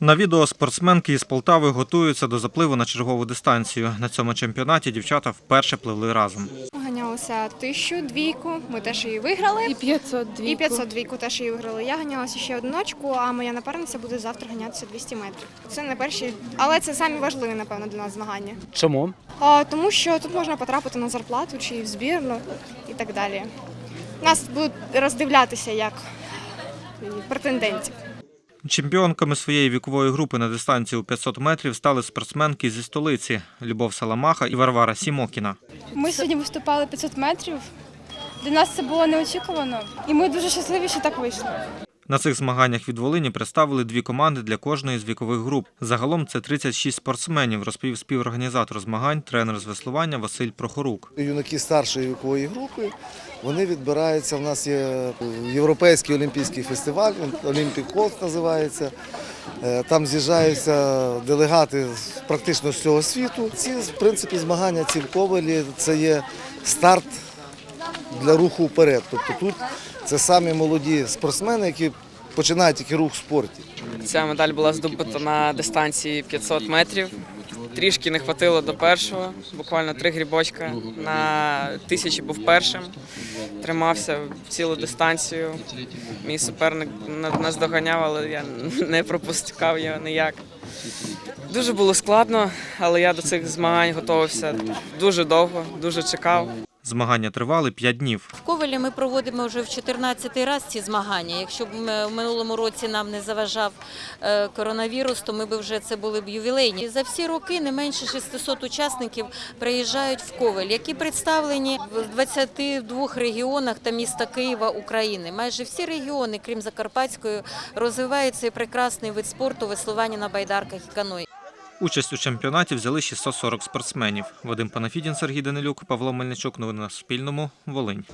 На відео спортсменки із Полтави готуються до запливу на чергову дистанцію. На цьому чемпіонаті дівчата вперше пливли разом. Ми ганялися тисячу двійку, ми теж її виграли. І 500 двійку. І 500 двійку теж її виграли. Я ганялася ще одиночку, а моя напарниця буде завтра ганятися 200 метрів. Це не перші, але це самі важливі, напевно, для нас змагання. Чому? А, тому що тут можна потрапити на зарплату чи в збірну і так далі. Нас будуть роздивлятися як претендентів. Чемпіонками своєї вікової групи на дистанції у 500 метрів стали спортсменки зі столиці Любов Саламаха і Варвара Сімокіна. Ми сьогодні виступали 500 метрів. Для нас це було неочікувано, і ми дуже щасливі, що так вийшло. На цих змаганнях від Волині представили дві команди для кожної з вікових груп. Загалом це 36 спортсменів, розповів співорганізатор змагань, тренер з веслування Василь Прохорук. Юнаки старшої вікової групи вони відбираються. У нас є європейський олімпійський фестиваль, Олімпік Колт називається. Е, Там з'їжджаються делегати практично з всього світу. Ці в принципі змагання ці в Ковелі це є старт для руху вперед. Тобто тут це самі молоді спортсмени, які починають тільки рух в спорті. Ця медаль була здобута на дистанції 500 метрів. Трішки не хватило до першого, буквально три грібочка. На тисячі був першим. Тримався цілу дистанцію. Мій суперник нас доганяв, але я не пропускав його ніяк. Дуже було складно, але я до цих змагань готувався дуже довго, дуже чекав. Змагання тривали 5 днів. В Ковелі ми проводимо вже в 14-й раз ці змагання. Якщо б в минулому році нам не заважав е, коронавірус, то ми б вже це були б ювілейні. За всі роки не менше 600 учасників приїжджають в Ковель, які представлені в 22 регіонах та міста Києва України. Майже всі регіони, крім Закарпатської, розвивають цей прекрасний вид спорту веслування на байдарках і каної. Участь у чемпіонаті взяли 640 спортсменів. Вадим Панафідін, Сергій Данилюк, Павло Мельничук. Новини на Суспільному. Волинь.